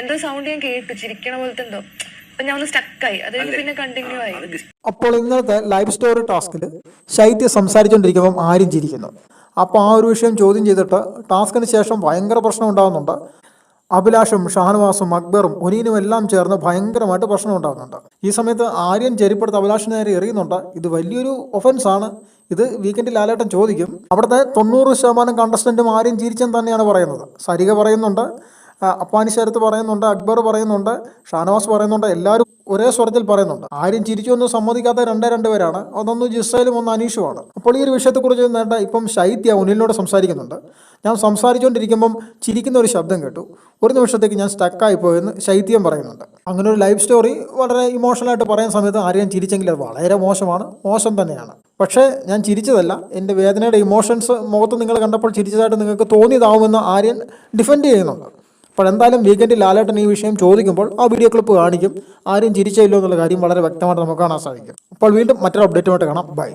എന്തോ സൗണ്ട് ഞാൻ കേട്ടു ചിരിക്കണ പോലത്തെ എന്തോ. അപ്പൊ ഞാൻ ഒന്ന് സ്റ്റക്കായി അത് കഴിഞ്ഞ് പിന്നെ കണ്ടിന്യൂ ആയി. അപ്പോൾ ഇന്നത്തെ ലൈവ് സ്റ്റോറി ടാസ്കിൽ ശൈത്യ സംസാരിച്ചുകൊണ്ടിരിക്കുമ്പം ആരും ചിരിക്കുന്നു. അപ്പോൾ ആ ഒരു വിഷയം ചോദ്യം ചെയ്തിട്ട് ടാസ്കിന് ശേഷം ഭയങ്കര പ്രശ്നം ഉണ്ടാകുന്നുണ്ട് അഭിലാഷും ഷാനവാസും അക്ബറും ഒനീനും എല്ലാം ചേർന്ന് ഭയങ്കരമായിട്ട് പ്രശ്നം ഉണ്ടാകുന്നുണ്ട് ഈ സമയത്ത് ആര്യൻ ചെരിപ്പെടുത്ത് അഭിലാഷിന് നേരെ എറിയുന്നുണ്ട്. ഇത് വലിയൊരു ഒഫൻസ് ആണ്. ഇത് വീക്കെൻഡിൽ ലാലേട്ടൻ ചോദിക്കും. അവിടുത്തെ തൊണ്ണൂറ് ശതമാനം കണ്ടസ്റ്റന്റും ആര്യൻ ചിരിച്ചെന്ന് തന്നെയാണ് പറയുന്നത്. സരിക പറയുന്നുണ്ട്. ആ, അപ്പാനി ശരത്ത് പറയുന്നുണ്ട് അക്ബർ പറയുന്നുണ്ട് ഷാനവാസ് പറയുന്നുണ്ട് എല്ലാവരും ഒരേ സ്വരത്തിൽ പറയുന്നുണ്ട്. ആരും ചിരിച്ചൊന്നും സമ്മതിക്കാത്ത രണ്ടേ രണ്ട് പേരാണ്. അതൊന്ന് ജിസയിലും ഒന്ന് അനീഷുമാണ്. അപ്പോൾ ഈ ഒരു വിഷയത്തെക്കുറിച്ച് നേട്ട ഇപ്പം ശൈത്യ ഉനിലിനോട് സംസാരിക്കുന്നുണ്ട്. ഞാൻ സംസാരിച്ചുകൊണ്ടിരിക്കുമ്പം ചിരിക്കുന്ന ഒരു ശബ്ദം കേട്ടു. ഒരു നിമിഷത്തേക്ക് ഞാൻ സ്റ്റക്കായി പോയെന്ന് ശൈത്യം പറയുന്നുണ്ട്. അങ്ങനെ ഒരു ലൈഫ് സ്റ്റോറി വളരെ ഇമോഷണലായിട്ട് പറയുന്ന സമയത്ത് ആരെയും ചിരിച്ചെങ്കിൽ അത് വളരെ മോശമാണ്. മോശം തന്നെയാണ്. പക്ഷേ ഞാൻ ചിരിച്ചതല്ല. എന്റെ വേദനയുടെ ഇമോഷൻസ് മുഖത്ത് നിങ്ങൾ കണ്ടപ്പോൾ ചിരിച്ചതായിട്ട് നിങ്ങൾക്ക് തോന്നിയതാവുമെന്ന് ആര്യൻ ഡിഫെൻഡ് ചെയ്യുന്നുണ്ട്. അപ്പോൾ എന്തായാലും വീക്കെൻഡിൽ ലാലേട്ടൻ ഈ വിഷയം ചോദിക്കുമ്പോൾ ആ വീഡിയോ ക്ലിപ്പ് കാണിക്കും. ആരും ചിരിച്ചില്ലോ എന്നുള്ള കാര്യം വളരെ വ്യക്തമായിട്ട് നമുക്ക് കാണാൻ സാധിക്കും. അപ്പോൾ വീണ്ടും മറ്റൊരു അപ്ഡേറ്റുമായിട്ട് കാണാം. ബൈ